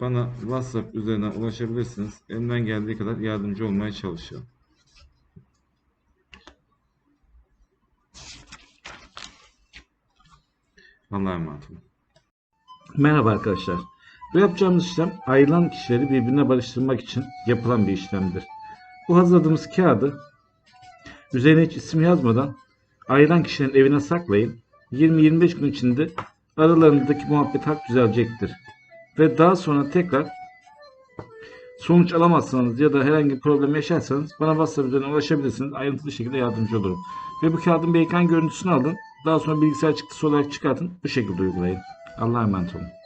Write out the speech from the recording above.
bana WhatsApp üzerinden ulaşabilirsiniz. Elimden geldiği kadar yardımcı olmaya çalışıyorum. Allah'a emanet olun. Merhaba arkadaşlar. Bu yapacağımız işlem ayrılan kişileri birbirine barıştırmak için yapılan bir işlemdir. Bu hazırladığımız kağıdı üzerine hiç isim yazmadan ayrılan kişilerin evine saklayın. 20-25 gün içinde aralarındaki muhabbet hak düzelecektir. Ve daha sonra tekrar sonuç alamazsanız ya da herhangi bir problem yaşarsanız bana WhatsApp üzerinden ulaşabilirsiniz. Ayrıntılı şekilde yardımcı olurum. Ve bu kağıdın bir ekran görüntüsünü alın. Daha sonra bilgisayar çıktısı olarak çıkartın. Bu şekilde uygulayın. Allah'a emanet olun.